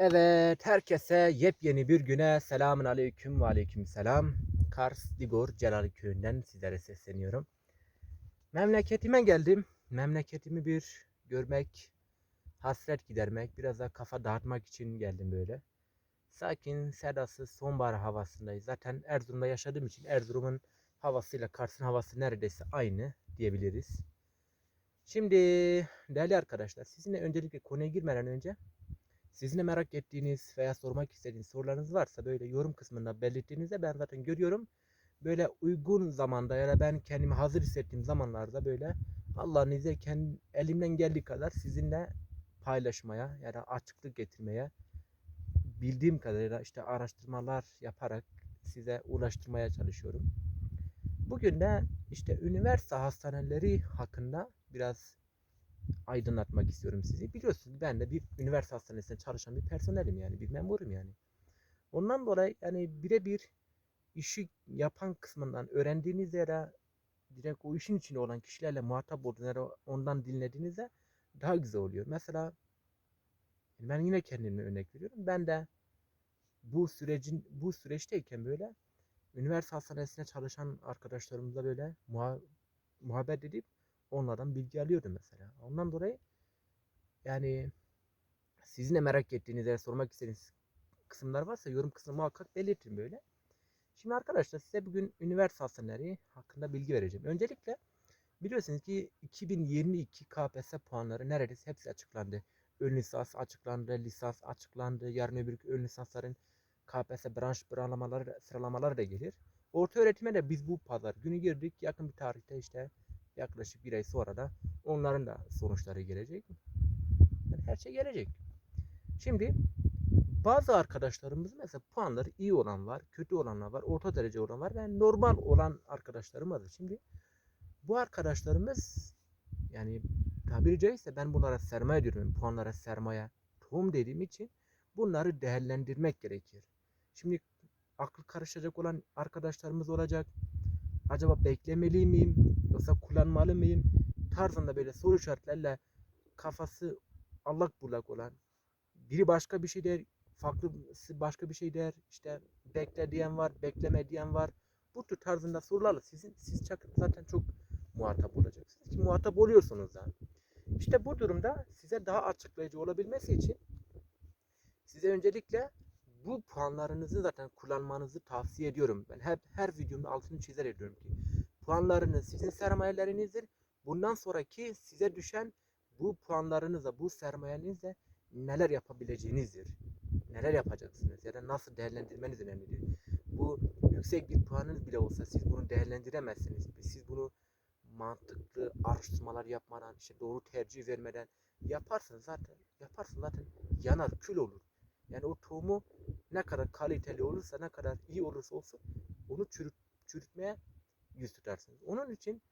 Evet, herkese yepyeni bir güne selamun aleyküm ve aleyküm selam. Kars Digor Celali köyünden sizlere sesleniyorum. Memleketime geldim. Memleketimi bir görmek, hasret gidermek, biraz da kafa dağıtmak için geldim böyle. Sakin, sedasız, sonbahar havasındayız. Zaten Erzurum'da yaşadığım için Erzurum'un havasıyla Kars'ın havası neredeyse aynı diyebiliriz. Şimdi değerli arkadaşlar, sizinle öncelikle konuya girmeden önce sizin de merak ettiğiniz veya sormak istediğiniz sorularınız varsa böyle yorum kısmında belirttiğinizde ben zaten görüyorum. Böyle uygun zamanda ya da ben kendimi hazır hissettiğim zamanlarda böyle Allah'ın izniyle kendi, elimden geldiği kadar sizinle paylaşmaya ya da açıklık getirmeye bildiğim kadarıyla işte araştırmalar yaparak size ulaştırmaya çalışıyorum. Bugün de işte üniversite hastaneleri hakkında biraz aydınlatmak istiyorum sizi. Biliyorsunuz ben de bir üniversite hastanesinde çalışan bir personelim yani bir memurum yani. Ondan dolayı yani birebir işi yapan kısmından öğrendiğiniz da direkt o işin içinde olan kişilerle muhatap olduğunuzda ondan dinlediğinizde daha güzel oluyor. Mesela ben yine kendime örnek veriyorum. Ben de bu sürecin bu süreçteyken böyle üniversite hastanesinde çalışan arkadaşlarımızla böyle muha, muhabbet edip onlardan bilgi alıyordum mesela. Ondan dolayı yani sizin de merak ettiğiniz ya sormak istediğiniz kısımlar varsa yorum kısmına muhakkak belirtin böyle. Şimdi arkadaşlar size bugün üniversite hastaneleri hakkında bilgi vereceğim. Öncelikle biliyorsunuz ki 2022 KPSS puanları neredeyse hepsi açıklandı. Ön lisans açıklandı, lisans açıklandı. Yarın öbür ön lisansların KPSS branş sıralamaları, sıralamaları da gelir. Orta öğretime de biz bu pazar günü girdik. Yakın bir tarihte işte yaklaşık bir ay sonra da onların da sonuçları gelecek. Yani her şey gelecek. Şimdi bazı arkadaşlarımız mesela puanları iyi olan var, kötü olanlar var, orta derece olan var ve normal olan arkadaşlarım var. Şimdi bu arkadaşlarımız yani tabiri caizse ben bunlara sermaye diyorum. Puanlara sermaye, tohum dediğim için bunları değerlendirmek gerekir. Şimdi aklı karışacak olan arkadaşlarımız olacak. Acaba beklemeli miyim yoksa kullanmalı mıyım tarzında böyle soru işaretlerle kafası allak bullak olan biri başka bir şey der, farklı başka bir şey der, işte bekle diyen var, bekleme diyen var. Bu tür tarzında sorularla sizin siz zaten çok muhatap olacaksınız ki muhatap oluyorsunuz da. İşte bu durumda size daha açıklayıcı olabilmesi için size öncelikle bu puanlarınızı zaten kullanmanızı tavsiye ediyorum. Ben hep her videomda altını çizer ediyorum ki puanlarınız sizin sermayelerinizdir. Bundan sonraki size düşen bu puanlarınızla, bu sermayenizle neler yapabileceğinizdir. Neler yapacaksınız ya da nasıl değerlendirmeniz önemlidir. Bu yüksek bir puanınız bile olsa siz bunu değerlendiremezsiniz. Siz bunu mantıklı araştırmalar yapmadan, işte doğru tercih vermeden yaparsınız zaten. Yaparsın zaten yanar, kül olur. Yani o tohumu ne kadar kaliteli olursa, ne kadar iyi olursa olsun onu çürüt, çürütmeye yüz tutarsınız. Onun için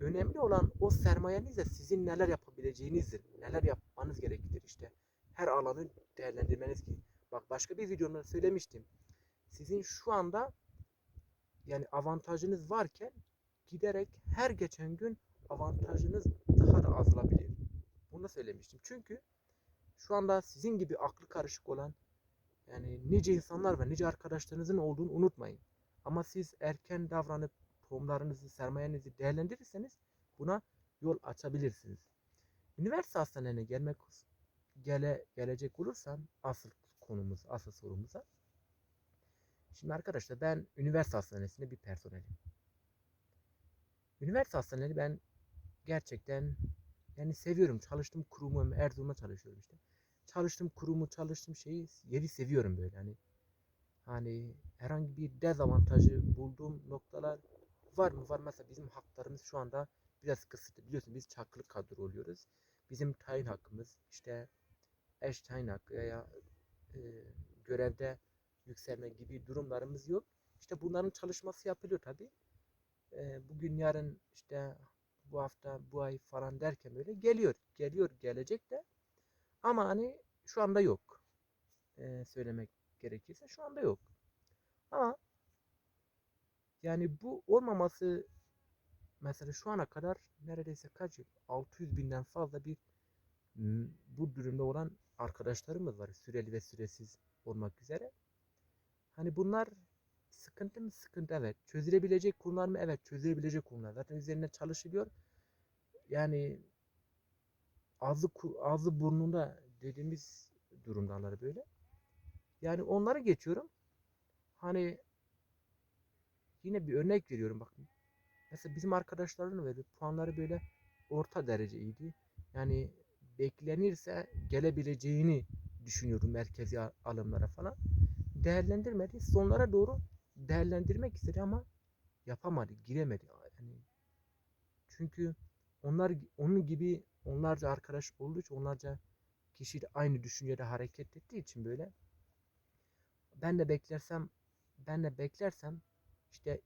önemli olan o sermayenizle sizin neler yapabileceğinizdir. Neler yapmanız gerekir işte. Her alanı değerlendirmeniz ki. Bak başka bir videomda söylemiştim. Sizin şu anda yani avantajınız varken giderek her geçen gün avantajınız daha da azalabilir. Bunu da söylemiştim. Çünkü şu anda sizin gibi aklı karışık olan yani nice insanlar ve nice arkadaşlarınızın olduğunu unutmayın. Ama siz erken davranıp tohumlarınızı, sermayenizi değerlendirirseniz buna yol açabilirsiniz. Üniversite hastanelerine gelmek gele, gelecek olursam asıl konumuz, asıl sorumuza. Şimdi arkadaşlar ben üniversite hastanesinde bir personelim. Üniversite hastaneleri ben gerçekten yani seviyorum. Çalıştığım kurumu Erzurum'da çalışıyorum işte. Çalıştığım kurumu, çalıştığım şeyi yeri seviyorum böyle hani. Hani herhangi bir dezavantajı bulduğum noktalar var mı? Var mesela bizim haklarımız şu anda biraz kısıtlı. Biliyorsun biz çakılı kadro oluyoruz. Bizim tayin hakkımız işte eş tayin hakkı veya e, görevde yükselme gibi durumlarımız yok. İşte bunların çalışması yapılıyor tabi. E, bugün yarın işte bu hafta bu ay falan derken böyle geliyor. Geliyor gelecek de ama hani şu anda yok. E, söylemek gerekirse şu anda yok. Ama yani bu olmaması mesela şu ana kadar neredeyse kaç yıl? 600 binden fazla bir bu durumda olan arkadaşlarımız var. Süreli ve süresiz olmak üzere. Hani bunlar sıkıntı mı? Sıkıntı evet. Çözülebilecek konular mı? Evet çözülebilecek konular. Zaten üzerine çalışılıyor. Yani ağzı, ağzı burnunda dediğimiz durumdalar böyle. Yani onları geçiyorum. Hani yine bir örnek veriyorum bak. Mesela bizim arkadaşların böyle puanları böyle orta derece iyiydi. Yani beklenirse gelebileceğini düşünüyorum merkezi alımlara falan. Değerlendirmedi. Sonlara doğru değerlendirmek istedi ama yapamadı, giremedi. Yani çünkü onlar onun gibi onlarca arkadaş olduğu için onlarca kişi de aynı düşüncede hareket ettiği için böyle ben de beklersem ben de beklersem işte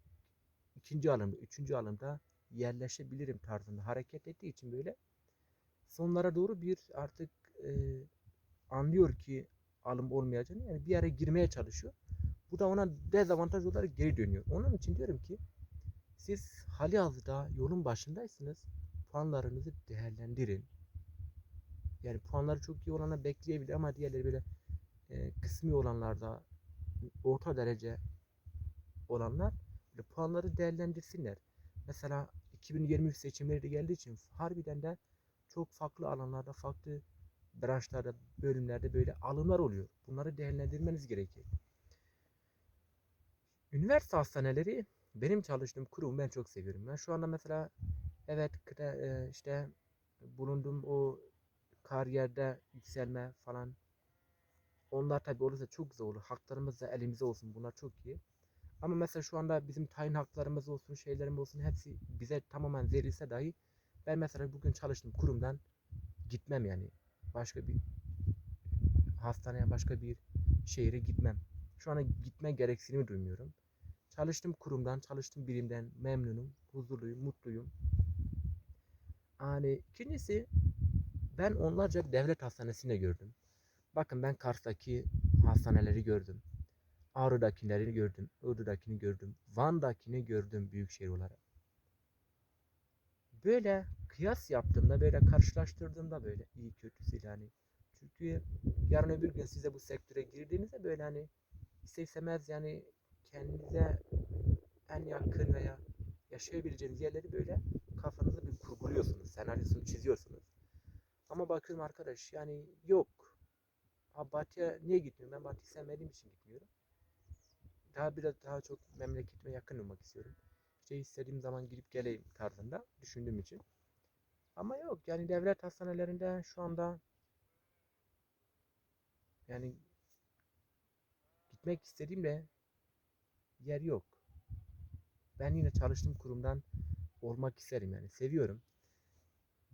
ikinci alımda, üçüncü alımda yerleşebilirim tarzında hareket ettiği için böyle sonlara doğru bir artık e, anlıyor ki alım olmayacağını yani bir yere girmeye çalışıyor. Bu da ona dezavantaj olarak geri dönüyor. Onun için diyorum ki siz hali hazırda yolun başındaysınız. Puanlarınızı değerlendirin. Yani puanları çok iyi olana bekleyebilir ama diğerleri böyle e, kısmi olanlarda orta derece olanlar böyle puanları değerlendirsinler. Mesela 2023 seçimleri de geldiği için harbiden de çok farklı alanlarda, farklı branşlarda, bölümlerde böyle alımlar oluyor. Bunları değerlendirmeniz gerekir. Üniversite hastaneleri benim çalıştığım kurum ben çok seviyorum. Ben şu anda mesela evet e, işte bulunduğum o kariyerde yükselme falan onlar tabii olursa çok güzel olur. Haklarımız da elimizde olsun. Bunlar çok iyi. Ama mesela şu anda bizim tayin haklarımız olsun, şeylerimiz olsun hepsi bize tamamen verilse dahi ben mesela bugün çalıştığım kurumdan gitmem yani. Başka bir hastaneye, başka bir şehire gitmem. Şu ana gitme gereksinimi duymuyorum. Çalıştığım kurumdan, çalıştığım birimden memnunum, huzurluyum, mutluyum. Yani ikincisi ben onlarca devlet hastanesinde gördüm. Bakın ben Kars'taki hastaneleri gördüm. Ağrı'dakileri gördüm. Iğdır'dakini gördüm. Van'dakini gördüm büyükşehir olarak. Böyle kıyas yaptığımda, böyle karşılaştırdığımda böyle iyi kötüsü yani. Çünkü yarın öbür gün size bu sektöre girdiğinizde böyle hani ister istemez yani kendinize en yakın veya yaşayabileceğiniz yerleri böyle kafanızda bir kurguluyorsunuz. Senaryosunu çiziyorsunuz. Ama bakıyorum arkadaş yani yok. Batı'ya niye gitmiyorum? Ben Batı'yı sevmediğim için gitmiyorum. Daha biraz daha çok memleketime yakın olmak istiyorum. İşte istediğim zaman gidip geleyim tarzında düşündüğüm için. Ama yok yani devlet hastanelerinde şu anda yani gitmek istediğimde yer yok. Ben yine çalıştığım kurumdan olmak isterim yani seviyorum.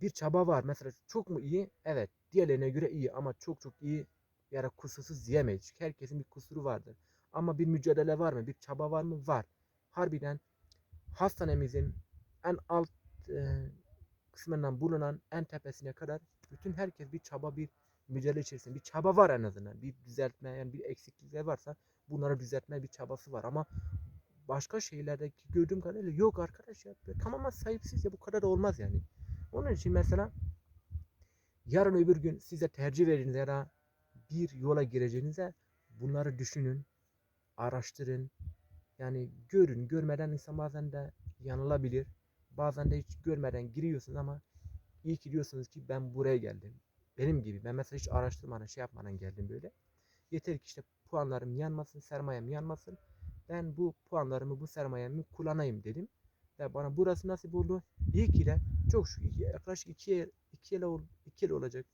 Bir çaba var mesela çok mu iyi? Evet diğerlerine göre iyi ama çok çok iyi ya da kusursuz diyemeyiz. Herkesin bir kusuru vardır. Ama bir mücadele var mı? Bir çaba var mı? Var. Harbiden hastanemizin en alt e, kısmından bulunan en tepesine kadar bütün herkes bir çaba bir mücadele içerisinde bir çaba var en azından. Bir düzeltme yani bir eksiklikler varsa bunları düzeltme bir çabası var ama başka şeylerdeki gördüğüm kadarıyla yok arkadaş ya. Tamamen sahipsiz ya bu kadar da olmaz yani. Onun için mesela yarın öbür gün size tercih veriniz ya da bir yola gireceğinize bunları düşünün, araştırın. Yani görün, görmeden insan bazen de yanılabilir. Bazen de hiç görmeden giriyorsunuz ama iyi ki diyorsunuz ki ben buraya geldim. Benim gibi. Ben mesela hiç araştırmadan, şey yapmadan geldim böyle. Yeter ki işte puanlarım yanmasın, sermayem yanmasın. Ben bu puanlarımı, bu sermayemi kullanayım dedim. Ve bana burası nasip oldu. İyi ki de çok şu yaklaşık iki iki yıl, iki yıl olacak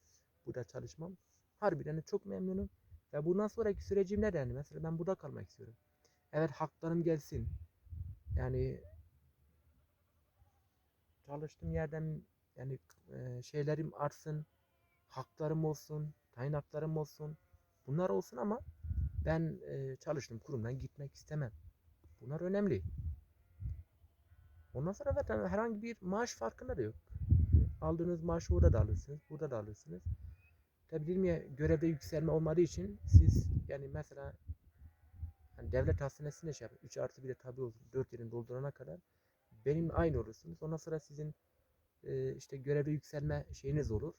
burada çalışmam. Harbiden de çok memnunum. Ve bundan sonraki sürecim ne yani? Mesela ben burada kalmak istiyorum. Evet haklarım gelsin. Yani çalıştığım yerden yani e, şeylerim artsın. Haklarım olsun. Tayin haklarım olsun. Bunlar olsun ama ben e, çalıştığım kurumdan gitmek istemem. Bunlar önemli. Ondan sonra zaten herhangi bir maaş farkında da yok. Aldığınız maaşı orada da alırsınız, burada da alırsınız. Tabi dedim ya görevde yükselme olmadığı için siz yani mesela hani devlet hastanesinde şey yapın. 3 artı 1'e tabi olsun. 4 yerini doldurana kadar benim aynı olursunuz. Ondan sonra sizin e, işte görevde yükselme şeyiniz olur.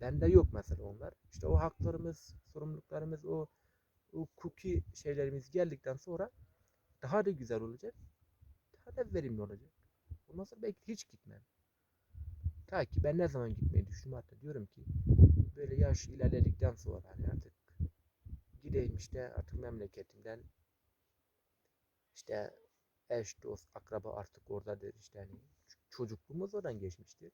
Bende yok mesela onlar. İşte o haklarımız, sorumluluklarımız, o, o cookie şeylerimiz geldikten sonra daha da güzel olacak. Daha da verimli olacak. Ondan sonra belki hiç gitmem. Ta ki ben ne zaman gitmeyi düşünüyorum hatta diyorum ki böyle yaş ilerledikten sonra hani artık gideyim işte artık memleketimden işte eş, dost, akraba artık oradadır işte hani çocukluğumuz oradan geçmiştir.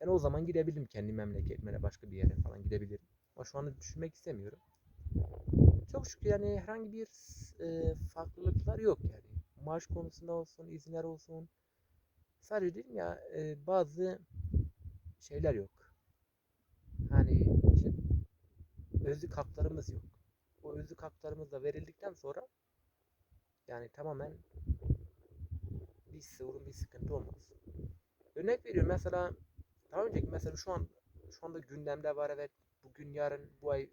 Ben o zaman gidebilirim kendi memleketime başka bir yere falan gidebilirim. Ama şu anda düşünmek istemiyorum. Çok şükür yani herhangi bir e, farklılıklar yok yani. Maaş konusunda olsun, izinler olsun. Sadece dedim ya e, bazı şeyler yok. Hani işte özlük haklarımız yok. O özlük haklarımız da verildikten sonra yani tamamen bir sorun, bir sıkıntı olmaz. Örnek veriyorum mesela daha önceki mesela şu an şu anda gündemde var evet bugün yarın bu ay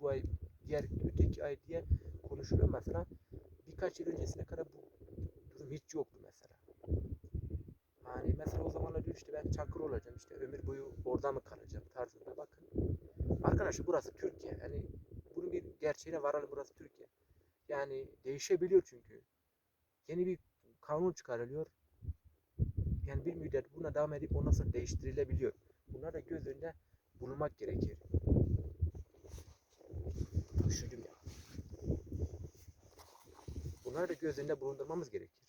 bu ay diğer öteki ay diye konuşuluyor mesela. Birkaç yıl öncesine kadar bu durum hiç yoktu Hani mesela o zamanlar diyor işte ben çakır olacağım işte ömür boyu orada mı kalacağım tarzında bakın. Arkadaşlar burası Türkiye. Yani bunun bir gerçeğine varalım burası Türkiye. Yani değişebiliyor çünkü. Yeni bir kanun çıkarılıyor. Yani bir müddet buna devam edip ondan sonra değiştirilebiliyor. Bunlar da göz önünde bulunmak gerekir. Üşüdüm ya. Bunları da göz önünde bulundurmamız gerekir.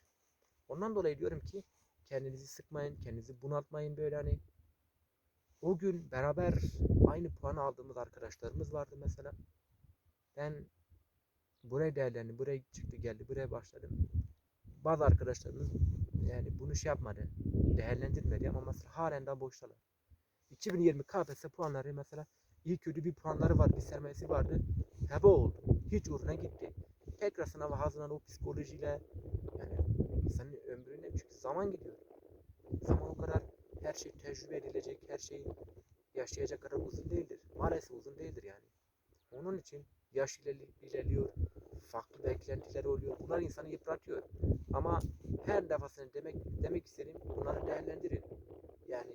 Ondan dolayı diyorum ki kendinizi sıkmayın, kendinizi bunaltmayın böyle hani. O gün beraber aynı puanı aldığımız arkadaşlarımız vardı mesela. Ben buraya değerlendim, buraya çıktı geldi, buraya başladım. Bazı arkadaşlarımız yani bunu şey yapmadı, değerlendirmedi ama mesela halen daha boştalar. 2020 KPSS puanları mesela iyi kötü bir puanları var, bir sermayesi vardı. Heba oldu. Hiç uğruna gitti. Tekrar sınava hazırlanan o psikolojiyle yani insanın ömrüne çünkü zaman gidiyor. Her şey tecrübe edilecek, her şey yaşayacak kadar uzun değildir. Maalesef uzun değildir yani. Onun için yaş ilerli- ilerliyor, farklı beklentiler oluyor. Bunlar insanı yıpratıyor. Ama her defasında demek demek istedim bunları değerlendirin. Yani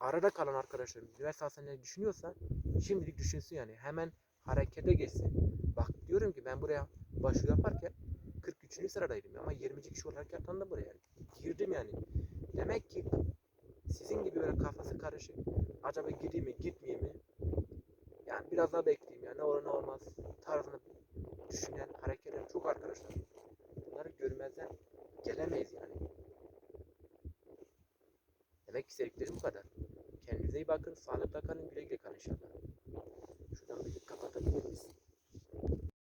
arada kalan arkadaşlarım üniversite hastaneleri düşünüyorsa şimdilik düşünsün yani hemen harekete geçsin. Bak diyorum ki ben buraya başvuru yaparken 43. sıradaydım ama 20. kişi olarak atandım buraya. Girdim yani. Demek ki sizin gibi böyle kafası karışık. Acaba gideyim mi gitmeyeyim mi? Yani biraz daha bekleyeyim ya ne olur ne olmaz tarzını düşünen hareket çok arkadaşlar. Bunları görmezden gelemeyiz yani. Demek istediklerim bu kadar. Kendinize iyi bakın, sağlıkla kalın, güle güle kalın inşallah.